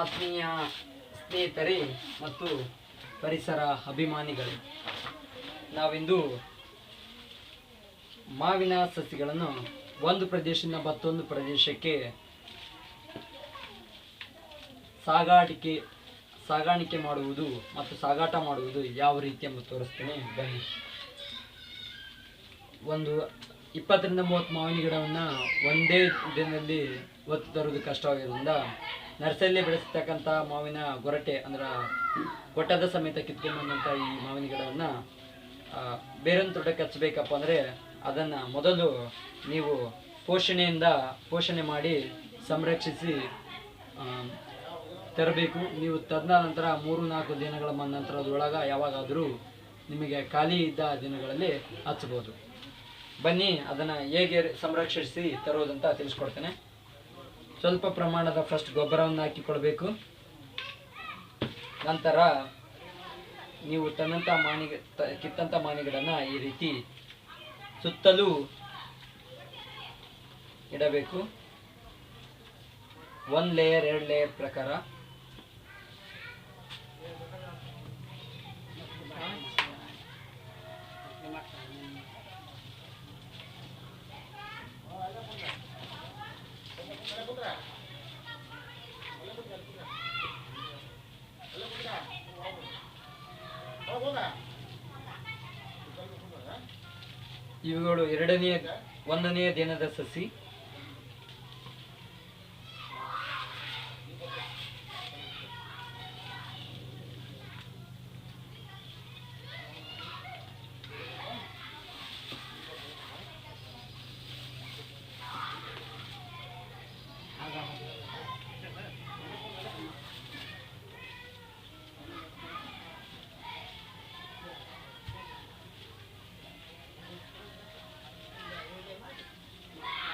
ಆತ್ಮೀಯ ಸ್ನೇಹಿತರೇ ಮತ್ತು ಪರಿಸರ ಅಭಿಮಾನಿಗಳು, ನಾವಿಂದು ಮಾವಿನ ಸಸಿಗಳನ್ನು ಒಂದು ಪ್ರದೇಶದಿಂದ ಮತ್ತೊಂದು ಪ್ರದೇಶಕ್ಕೆ ಸಾಗಾಟಿಕೆ ಸಾಗಾಣಿಕೆ ಮಾಡುವುದು ಮತ್ತು ಸಾಗಾಟ ಮಾಡುವುದು ಯಾವ ರೀತಿ ಎಂಬ ತೋರಿಸ್ತೇನೆ. ಬನ್ನಿ. ಒಂದು ಇಪ್ಪತ್ತರಿಂದ ಮೂವತ್ತು ಮಾವಿನ ಗಿಡವನ್ನು ಒಂದೇ ದಿನದಲ್ಲಿ ಒತ್ತು ತರುವುದು ಕಷ್ಟವಾಗಿರೋದ್ರಿಂದ ನರ್ಸರಿಯಲ್ಲಿ ಬೆಳೆಸ್ತಕ್ಕಂಥ ಮಾವಿನ ಗೊರಟೆ ಅಂದ್ರೆ ಗೊಟ್ಟದ ಸಮೇತ ಕಿತ್ಕೊಂಡು ಬಂದಂಥ ಈ ಮಾವಿನ ಗಿಡವನ್ನು ಬೇರೊಂದು ತೋಟಕ್ಕೆ ಹಚ್ಚಬೇಕಪ್ಪ ಅಂದರೆ ಅದನ್ನು ಮೊದಲು ನೀವು ಪೋಷಣೆಯಿಂದ ಪೋಷಣೆ ಮಾಡಿ ಸಂರಕ್ಷಿಸಿ ತರಬೇಕು. ನೀವು ತದನಂತರ ಮೂರು ನಾಲ್ಕು ದಿನಗಳ ನಂತರದೊಳಗೆ ಯಾವಾಗಾದರೂ ನಿಮಗೆ ಖಾಲಿ ಇದ್ದ ದಿನಗಳಲ್ಲಿ ಹಚ್ಬೋದು. ಬನ್ನಿ ಅದನ್ನು ಹೇಗೆ ಸಂರಕ್ಷಿಸಿ ತರೋದಂತ ತಿಳಿಸ್ಕೊಡ್ತೇನೆ. ಸ್ವಲ್ಪ ಪ್ರಮಾಣದ ಫಸ್ಟ್ ಗೊಬ್ಬರವನ್ನು ಹಾಕಿಕೊಳ್ಬೇಕು. ನಂತರ ನೀವು ತನ್ನಂಥ ಮಾನಿ ತ- ಕಿತ್ತಂಥ ಮಾನಿಗಳನ್ನು ಈ ರೀತಿ ಸುತ್ತಲೂ ಇಡಬೇಕು. ಒಂದು ಲೇಯರ್ ಎರಡು ಲೇಯರ್ ಪ್ರಕಾರ. ಇವುಗಳು ಎರಡನೆಯ ಒಂದನೆಯ ದಿನದ ಸಸಿ.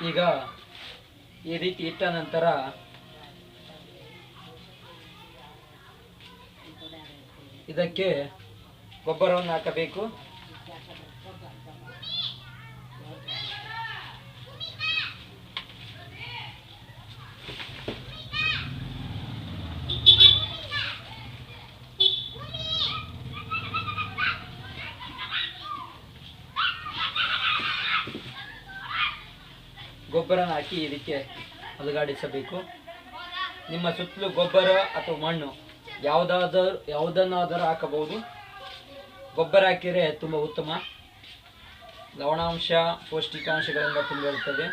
ಈಗ ಈ ರೀತಿ ಇಟ್ಟ ನಂತರ ಇದಕ್ಕೆ ಗೊಬ್ಬರವನ್ನು ಹಾಕಬೇಕು. ಗೊಬ್ಬರನ ಹಾಕಿ ಇದಕ್ಕೆ ಅಲುಗಾಡಿಸಬೇಕು ನಿಮ್ಮ ಸುತ್ತಲೂ ಗೊಬ್ಬರ ಅಥವಾ ಮಣ್ಣು ಯಾವುದಾದರೂ ಯಾವುದನ್ನಾದರೂ ಹಾಕಬಹುದು. ಗೊಬ್ಬರ ಹಾಕಿದರೆ ತುಂಬ ಉತ್ತಮ. ಲವಣಾಂಶ ಪೌಷ್ಟಿಕಾಂಶಗಳಿಂದ ತುಂಬಿರುತ್ತದೆ.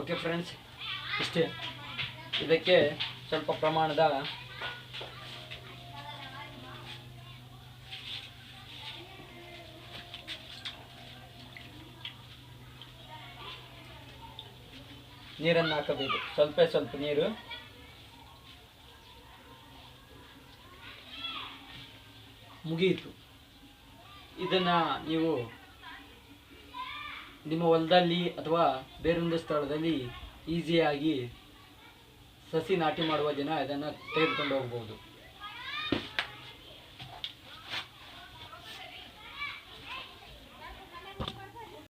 ಓಕೆ ಫ್ರೆಂಡ್ಸ್ ಇಷ್ಟೇ. ಇದಕ್ಕೆ ಸ್ವಲ್ಪ ಪ್ರಮಾಣದ ನೀರನ್ನು ಹಾಕಬೇಕು. ಸ್ವಲ್ಪ ಸ್ವಲ್ಪ ನೀರು. ಮುಗಿಯಿತು. ಇದನ್ನ ನೀವು ನಿಮ್ಮ ಹೊಲದಲ್ಲಿ ಅಥವಾ ಬೇರೊಂದು ಸ್ಥಳದಲ್ಲಿ ಈಸಿಯಾಗಿ ಸಸಿ ನಾಟಿ ಮಾಡುವ ದಿನ ಇದನ್ನು ತೆಗೆದುಕೊಂಡು ಹೋಗ್ಬೋದು.